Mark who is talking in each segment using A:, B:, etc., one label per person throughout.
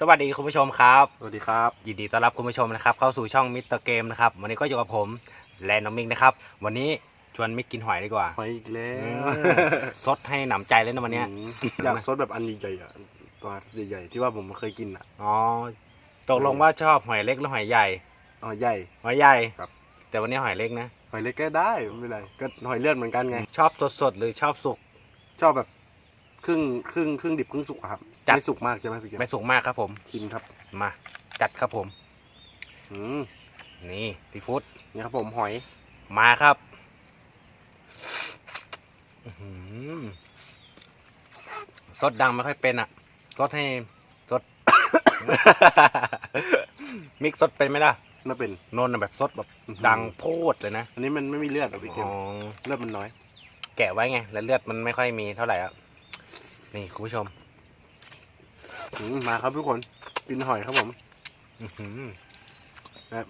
A: สวัสดีคุณผู้ชมครับ
B: สวัสดีครับ
A: ยินดีต้อนรับคุณผู้ชมนะครับ เข้าสู่ช่องมิสเตอร์เกมนะครับ วันนี้ก็อยู่กับผมและน้องมิกนะครับ วันนี้ชวนมิกกินหอยดีกว่า
B: หอยอีกแล้
A: อื
B: ว
A: มซดให้หนำใจเลยนะวันเนี้ย
B: อืมอยากซดแบบอันใหญ่ๆอะตัวใหญ่ๆที่ว่าผมเคยกินอะ
A: อ๋อ ตกลงว่าชอบหอยเล็กหรือหอยใหญ่
B: หอยใหญ่
A: หอยใหญ่
B: ครับ
A: แต่วันนี้หอยเล็กนะ
B: หอยเล็กก็ได้ไม่เป็นไร ก็หอยเลือดเหมือนกันไง
A: ชอบสดๆหรือชอบสุก
B: ชอบแบบครึ่งครึ่งครึ่งดิบครึ่งสุกอะครับ
A: จัด
B: ไม่สุกมากใช่ไหมพี่เกม
A: ไม่สุกมากครับผม
B: กินครับ
A: มาจัดครับผม
B: อืม
A: นี่ซีฟู้ด
B: นี่ครับผมหอย
A: มาครับอื้อหือซดดังไม่ค่อยเป็นอะซดให้ซด มิกซดเป็นไหมล่ะ
B: น่าเป็น
A: นนท์น่ะแบบซดแบบ
B: อื้อหือ
A: ดังโพดเลยนะ
B: อันนี้มันไม่มีเลือดอะพี่เกม
A: อ๋อ
B: เลือดมันน้อย
A: แกะไว้ไง แล้วเลือดมันไม่ค่อยมีเท่าไหร่อะ นี่คุณผู้ชม
B: อื มมาครับทุกคนกินหอยครับผม
A: อื้อหือ
B: ครับ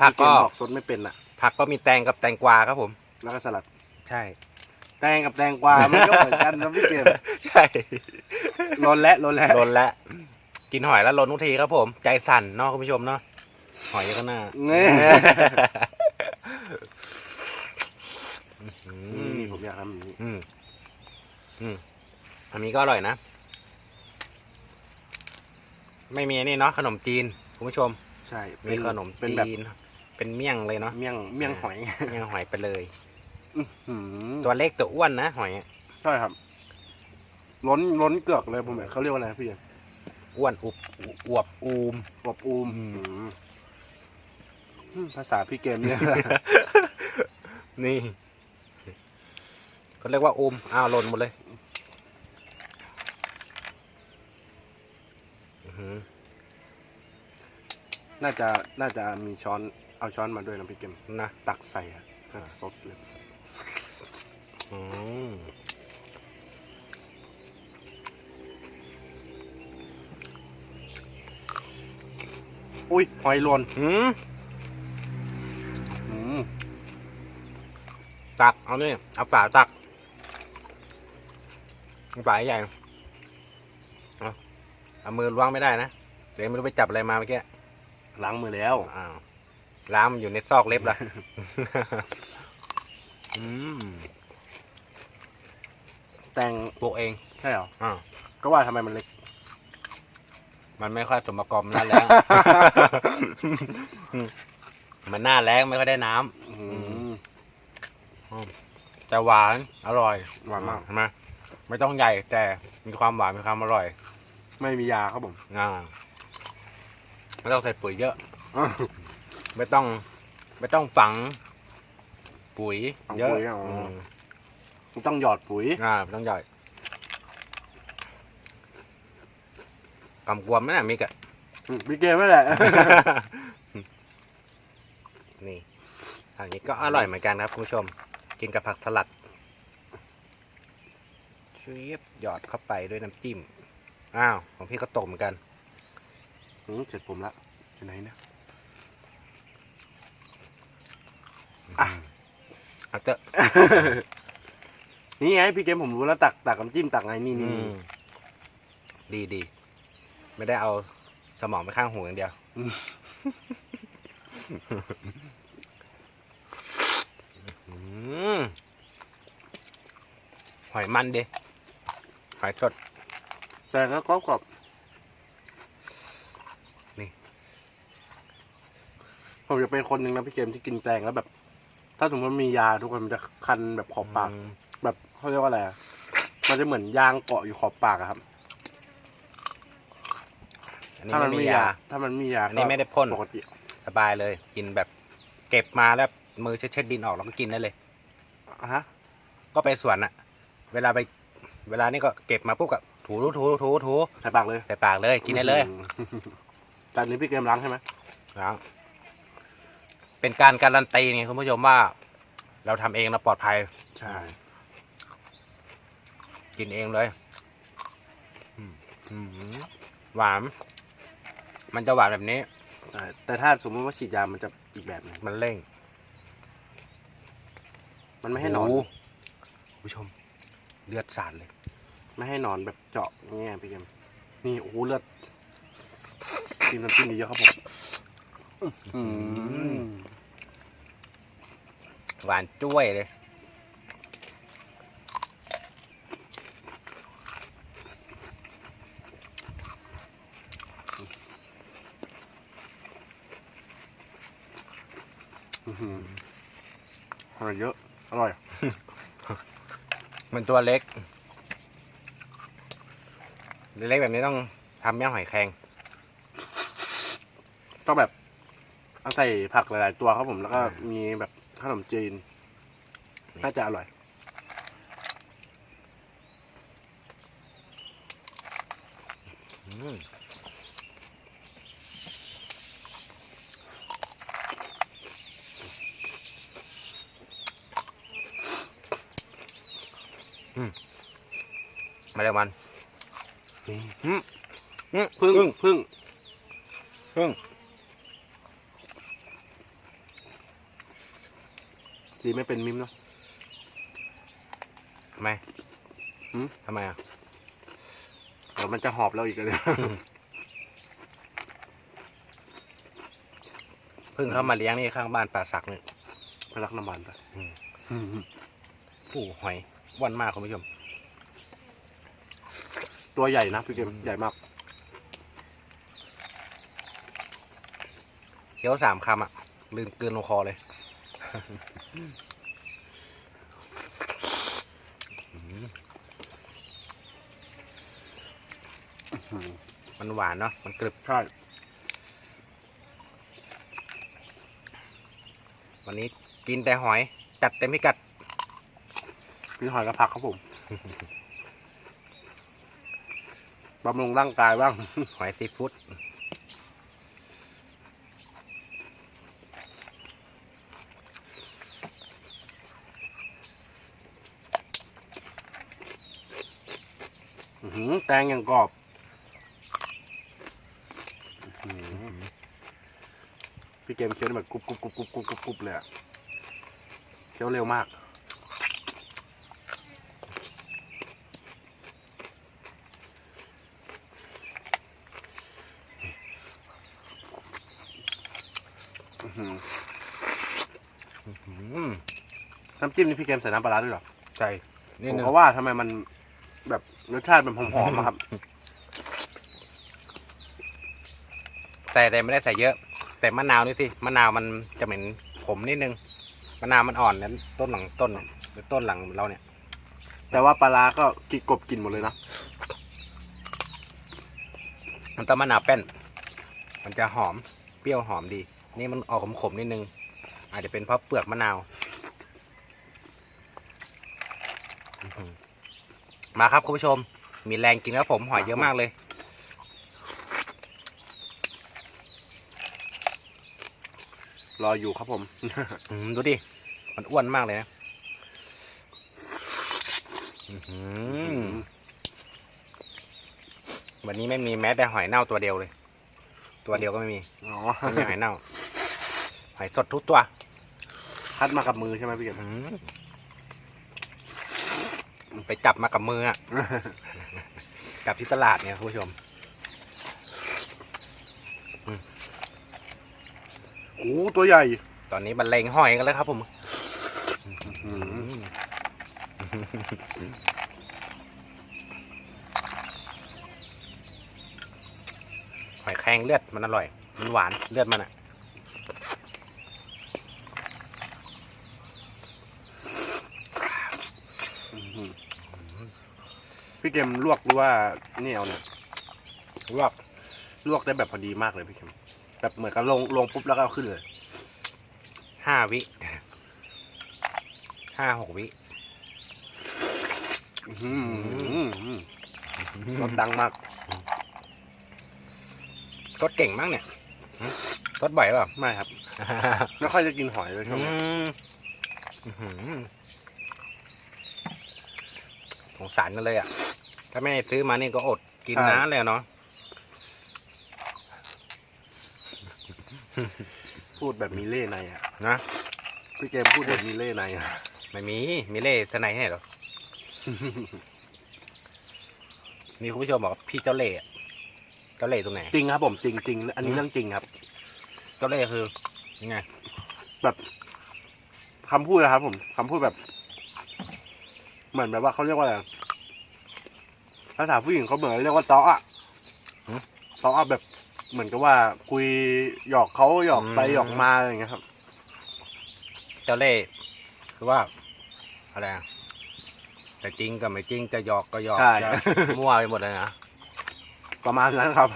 A: ผัก
B: พี่เม
A: ก็
B: บอกซดไม่เป็นอะ
A: ผักก็มีแตงกับแตงกวาครับผม
B: แล้วก็สลัด
A: ใช่
B: แตงกับแตงกวามันก็เหมือนกันนะพี่เกม
A: ใช่
B: ลนและลนและ
A: ลนแล้วกินหอยแล้วลนทุกทีครับผม ใจสั่นเนาะคุณผู้ชมเนาะหอยก็น่า
B: เงี้ย
A: อื้อหื
B: อื
A: อ
B: มผมอยากทำอย่างนี้
A: อืมอืมอันนี้ก็อร่อยนะ ไม่มีอันนี่เนาะขนมจีนคุณผู้ชม
B: ใช่
A: มีขนม
B: เป็น
A: จี
B: แบบ
A: นเป็นเมี่ยงเลยเนาะ
B: เมี่ยงเมี่ยงหอย
A: เมี่ยงหอยไปเลย
B: อื้อหือ
A: ตัวเล็กตัวอ้วนนะหอยอะ
B: ใช่ครับล้นล้นเกือกเลยผมเห็นเขาเรียกว่าอะไรนะพี่
A: อ้วนอุบอวบอูม
B: บอบอูม
A: อืม
B: อืมอืมภาษาพี่เกมเนี่ย
A: นี่เขาเรียกว่าอูมอ้าวหล่นหมดเลยอื้อ หือ
B: น่าจะน่าจะมีช้อนเอาช้อนมาด้วยนะพี่เกม
A: นะ
B: ตักใส่อะก็สดเลย
A: อืม
B: อุ้ยหอยหลน
A: หืม
B: อืม
A: ตัก เอานี่เอาฝาตักฝาใหญ่ เอามือล้วงไม่ได้นะเดี๋ยวไม่รู้ไปจับอะไรมาเมื่อกี้
B: ล้างมือแล้ว
A: อ้าวล้ามนอยู่ในซอกเล็บล่ะอืม
B: แตง
A: ปลูกเอง
B: ใช่เหรอ
A: อ้าว
B: ก็ว่าทำไมมันเล็ก
A: มันไม่ค่อยสมประกอบมันหน้าแรงมันหน้าแรงไม่ค่อยได้น้ำ
B: อืม
A: แต่หวานอร่อย
B: หวานมาก
A: ใช่ไหมไม่ต้องใหญ่แต่มีความหวานมีความอร่อย
B: ไม่มียาครับผม
A: อ่าไม่ต้องใส่ปุ๋ยเยอะ
B: อ้าว
A: ไม่ต้อง ไม่ต้องฝัง ปุ๋ย
B: ฝัง
A: เยอะ
B: ปุ๋ยอ๋ออื
A: ม
B: มันต้องหยอดปุ๋ย
A: อ่าไม่ต้องใหญ่กำกวมไหมน่ะมิกอะ
B: อืมพี่เกมไม่แหละ
A: นี่อันนี้ก็อร่อยเหมือนกันครับคุณผู้ชม กินกับผักสลัดชีบหยอดเข้าไปด้วยน้ำจิ้ม อ้าวของพี่ก็ตกเหมือนกัน
B: อืมเสร็จผมละอยู่ไหนเนี่ย
A: อะเอาเถอะ
B: นี่ไงพี่เกมผมรู้แล้วตักตักน้ำจิ้มตักไงนี่นี่
A: อืมดีดีไม่ได้เอาสมองไปข้างหูอย่างเดียวอืมหอยมันดิหอยสด
B: แต่ก็กรอบกรอบ
A: นี่
B: ผมจะเป็นคนหนึ่งนะพี่เกมที่กินแตงแล้วแบบ ถ้าสมมติมียาทุกคนมันจะคันแบบขอบปาก
A: อืม
B: แบบเขาเรียกว่าอะไรอะมันจะเหมือนยางเกาะอยู่ขอบปากอะครับ
A: อันนี้
B: ถ้ามั
A: ไม่
B: น
A: มี
B: ไม่
A: ยา
B: ยา ถ้ามันมียา
A: อันนี้ไม่ได้พ่น
B: ปกติ
A: สบายเลย กินแบบ เก็บมาแล้วมือเช็ดๆดินออกแล้วก็กินได้เลย
B: อะฮะ
A: ก็ไปสวนอะเวลาไป เวลานี่ก็เก็บมาปุ๊บก็ ถูถูถูถูถู
B: ใส่ปากเลย
A: ใส่ปากเลยกินได้เลย
B: อืมจานนี้พี่เกมล้างใช่ไหม
A: แล้วเป็นการการันตีไงคุณผู้ชมว่า เราทำเองเราปลอดภัย
B: ใช่
A: กินเองเลยอืมอืมหวาน มันจะหวานแบบนี้
B: ใช่แต่ถ้าสมมติว่าฉีดยา มันจะอีกแบบหนึง
A: มันเร่ง
B: มันไม่ให้หนอน
A: โโคุณผู้ชม เลือดสาดเลย
B: ไม่ให้หนอนแบบเจาะอย่างเงี้ยพี่เกมนี่โอ้โหเลือดกินน้ำจิ้มเยอะๆครับผมอืม
A: หวานจ้วยเลย
B: อื้อหืออร่อยเยอะ อร่อย
A: มันตัวเล็ก เล็กแบบนี้ต้องทำย่างหอยแครง
B: ต้องแบบเอาใส่ผักหลายๆตัวครับผมแล้วก็มีแบบขนมจีน น่าจะอร่อย
A: อืมอืมมาเลยวัน
B: นี่
A: อืมอืม
B: พึ่งพึ่ง
A: พึ่ง
B: ดีไม่เป็นมิมเนาะ
A: ทำไม
B: หืม
A: ทำไมอะ
B: เดี๋ยวมันจะหอบเราอีกเลย
A: พึ่งเข้ามาเลี้ยงนี่ข้างบ้านป่าสักเนี่ย
B: ไปรักน้ำมันไป
A: อืม
B: อืม
A: ผู้หอยอ้วันมากคุณผู้ชม
B: ตัวใหญ่นะพี่เกมใหญ่มาก
A: เคี้ยวสามคำอะลืมกลืนลงคอเลยอืม
B: อืม
A: มันหวานเนาะมันกรึบ
B: ใช่
A: วันนี้กินแต่หอย จัดเต็มพิกัด
B: กินหอยกระพักครับผม บำรุงร่างกายบ้าง
A: หอยซีฟู้ด
B: อื้อหือแตงอย่างกรอบพี่เกมเคี้ยวแบบกรุบกรุบกรุบกรุบกรุบกรุบกรุบเลยอะเคี้ยวเร็วมาก อื้อหือ
A: อืม
B: น้ำจิ้มนี่พี่เกมใส่น้ำปลาร้าด้วยเหรอ
A: ใช่นี่
B: ผม
A: นึง
B: ก็ว่าทำไมมันแบบรสชาติมันหอมๆอะครับ
A: แต่แต่ไม่ได้ใส่เยอะ แต่มะนาวนี่สิมะนาวมันจะเหม็นขมนิดนึงมะนาวมันอ่อนนั้นต้นหลังต้นเนี่ยหรือต้นหลังเราเนี่ย
B: แต่ว่าปลาร้าก็กินกบกินหมดเลยนะ
A: มันต้องมะนาวแป้น มันจะหอมเปรี้ยวหอมดี นี่มันออกขมๆนิดนึง อาจจะเป็นเพราะเปลือกมะนาวอื้อหือ มาครับคุณผู้ชม มีแรงกินครับผมหอยเยอะมากเลย
B: รออยู่ครับผม
A: อืมดูดิ มันอ้วนมากเลยนะอื้อหือวันนี้ไม่มีแม้แต่หอยเน่าตัวเดียวเลย ตัวเดียวก็ไม่มี
B: อ๋อ
A: ไม่มีหอยเน่า หอยสดทุกตัว
B: คัดมากับมือใช่ไหมพี่เกม
A: อื้อหือ ไปจับมากับมืออะจับที่ตลาดเนี่ยคุณผู้ชม
B: โอ้ตัวใหญ่
A: ตอนนี้บรรเลงหอยกันแล้วครับผม
B: อืม
A: หอยแครงเลือดมันอร่อย มันหวานเลือดมันอะ
B: พี่เกมลวกหรือว่านี่เอาเนี่ย
A: ลวก
B: ลวกได้แบบพอดีมากเลยพี่เกมแบบเหมือนกับลงลงปุ๊บแล้วก็เอาขึ้นเลย
A: ห้าวิห้าหกวิ
B: อื้อหือรสดังมาก
A: รสเก่งมากเนี่ยหึรสบ่อยเปล่า
B: ไม่ครับ ไม่ค่อยจะกินหอยเลยช่วง
A: อื
B: นี้
A: มอื้อหือส งสารกันเลยอะ ถ้าไม่ซื้อมานี่ก็อดกินน้าเลยอะเนาะ
B: พูดแบบมีเล่ห์ในอะ
A: นะ
B: พี่เกมพูดแบบมีเล่ห์ในอะ
A: ไม่มี มีเล่ห์สไนให้เหรอ มีคุณผู้ชมบอกว่าพี่เจ้าเล่ห์อะจ้าเล่ห์ตรงไหน
B: จริงครับผมจริงจริงอันนี้
A: อืม
B: เรื่องจริงครับ
A: เจ้าเล่ห์คือยังไง
B: คำพูดนะครับผมคำพูดแบบ เหมือนแบบว่าเขาเรียกว่าอะไร ภาษาผู้หญิงเขาเหมือนเรียกว่าเตาะอะเตาะอะแบบเหมือนกับว่าคุยหยอกเขาหยอกไปหยอกมาอะไรอย่างเงี้ยครับ
A: เจ้าเล่ห์คือว่า อะไรอะแต่จริงกับไม่จริงจะหยอกก็หยอก
B: ใช่
A: จะมั่วไปหมดเลยนะ
B: ประมาณนั้นครับ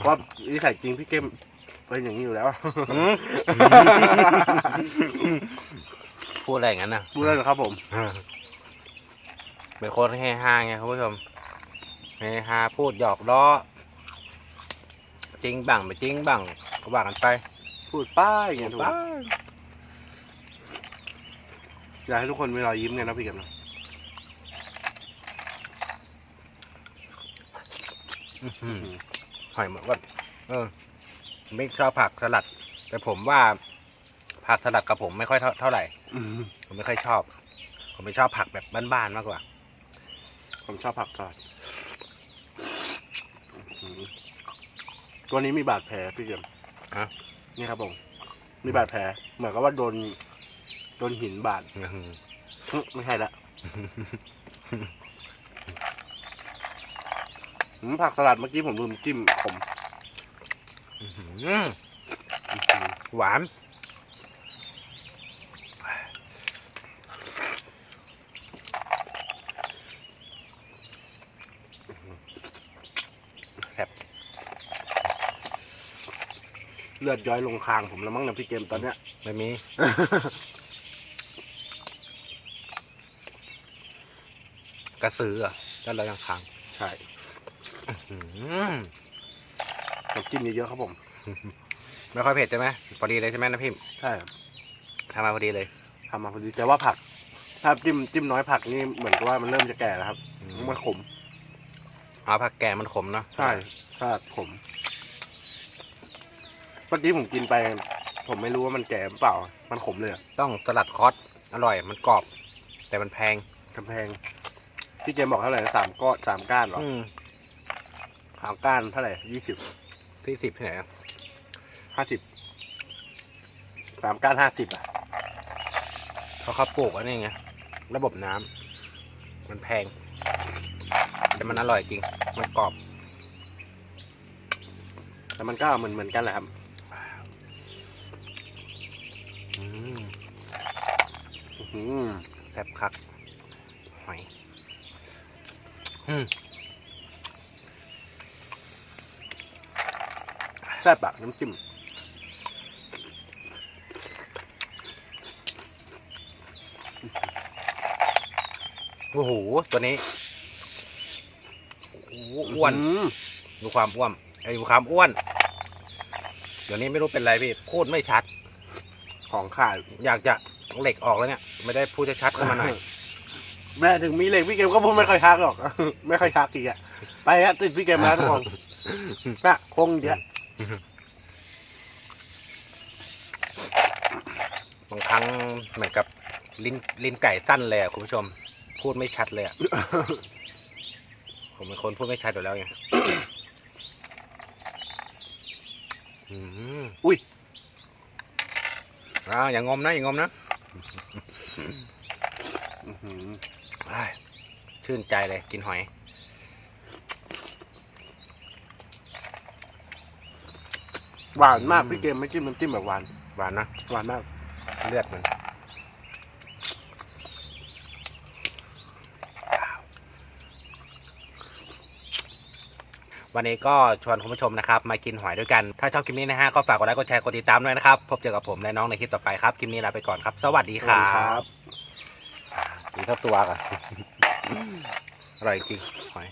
B: เพราะนิสัยจริงพี่เกมเป็นอย่างนี้อยู่แล้ว
A: พูดอะไรอย่างนั้นนะ
B: พูดเลยนะครับผม
A: เป็นคนเฮฮาไงคุณผู้ชมเฮฮาพูดหยอกล้อ จริงบ้างไม่จริงบ้างก็ว่ากันไป
B: พูดป้ายอย่างเงี้ยถูกไหม
A: บ้าง
B: อยากให้ทุกคนมีรอยยิ้มไงนะพี่เกมนะ
A: อื้อหือหอยเหมือนว่าเออไม่ชอบผักสลัด แต่ผมว่าผักสลัดกับผมไม่ค่อยเท่าเท่าไหร่
B: อืม
A: ผมไม่ค่อยชอบ ผมไม่ชอบผักแบบบ้านๆมากกว่า
B: ผมชอบผักสลัดอืมตัวนี้มีบาดแผลพี่เกม
A: ฮะ
B: นี่ครับผม มีบาดแผล เหมือนกับว่าโดน โดนหินบาด
A: อื้อหือ
B: อื้อไม่ใช่ละอืมผักสลัดเมื่อกี้ผมลืมจิ้มผม
A: อื้อหือ
B: อื้อหือ
A: หวาน
B: เลือดย้อยลงคางผมแล้วมั้งนะพี่เกมตอนเนี้ย
A: ไม่มี กระสืออะก็เลยยังค้าง
B: ใช่
A: อื้อหือ
B: ผมจิ้มเยอะๆครับผม
A: ไม่ค่อยเผ็ดใช่ไหมพอดีเลยใช่ไหมนะพี่
B: ใช่ครับ
A: ทำมาพอดีเลย
B: ทำมาพอดีแต่ว่าผัก ถ้าจิ้มจิ้มน้อยผักนี่เหมือนกับว่ามันเริ่มจะแก่แล้วครับ
A: อืม
B: มันขม
A: เอาผักแก่มันขมเนาะ
B: ใช่ใช่ขม เมื่อกี้ผมกินไป ผมไม่รู้ว่ามันแก่หรือเปล่า มันขมเลยอะ
A: ต้องสลัดคอสอร่อย มันกรอบ แต่มันแพง
B: กำแพง พี่เกมบอกเท่าไหร่นะสามก้อนสามก้านเหรอ
A: อืม
B: สามก้านเท่าไหร่ยี่สิบ
A: ที่สิบที่ไหนอะ
B: ห้าสิบสามก้านห้าสิบอะ
A: เพราะเขาปลูกอันนี้ไงระบบน้ำมันแพง แต่มันอร่อยจริง มันกรอบ
B: แต่มันก็เหมือนเหมือนกันแหละครับ
A: อืม
B: อื้อหือ
A: แซ่บคัก หอยอืม
B: แซ่บอะน้ำจิ้ม
A: โอ้โห ตัวนี้โอ้โหอ้วน
B: ม
A: ดูความอ้วน ไอ้ยดูความอ้วน เดี๋ยวนี้ไม่รู้เป็นไรพี่ พูดไม่ชัด
B: ของขาด
A: อยากจะ เหล็กออกแล้วเนี่ย ไม่ได้พูดชัดๆขึ้นมาหน่อย
B: แม่ถึงมีเหล็กพี่เกมก็พูดไม่ค่อยชักหรอก ไม่ค่อยชักอีกอะไปฮะติดพี่เกมแล้วทุกคนน่ะคงเยอะ
A: บางครั้งเหมือนกับลิ้นลิ้นไก่สั้นเลยอะคุณผู้ชม พูดไม่ชัดเลยอะผมเป็นคนพูดไม่ชัดอยู่แล้วไงอืม
B: อุ้ย
A: อ้าวอย่างงมนะอย่างงมนะ
B: อื้อหือ
A: อ้าย ชื่นใจเลยกินหอย
B: หวานมากพี่เกมไม่จิ้มน้ำจิ้มแบบหวาน
A: หวานนะ
B: หวานมาก
A: เลือดมัน วันนี้ก็ชวนคุณผู้ชมนะครับ มากินหอยด้วยกัน ถ้าชอบคลิปนี้นะฮะ ก็ฝากกดไลค์กดแชร์กดติดตามด้วยนะครับ พบเจอกับผมและน้องในคลิปต่อไปครับ คลิปนี้ลาไปก่อนครับ สวัสดีครั
B: สวัสดีครับบ
A: ดีทับตัวกัน อร่อยจริงหอย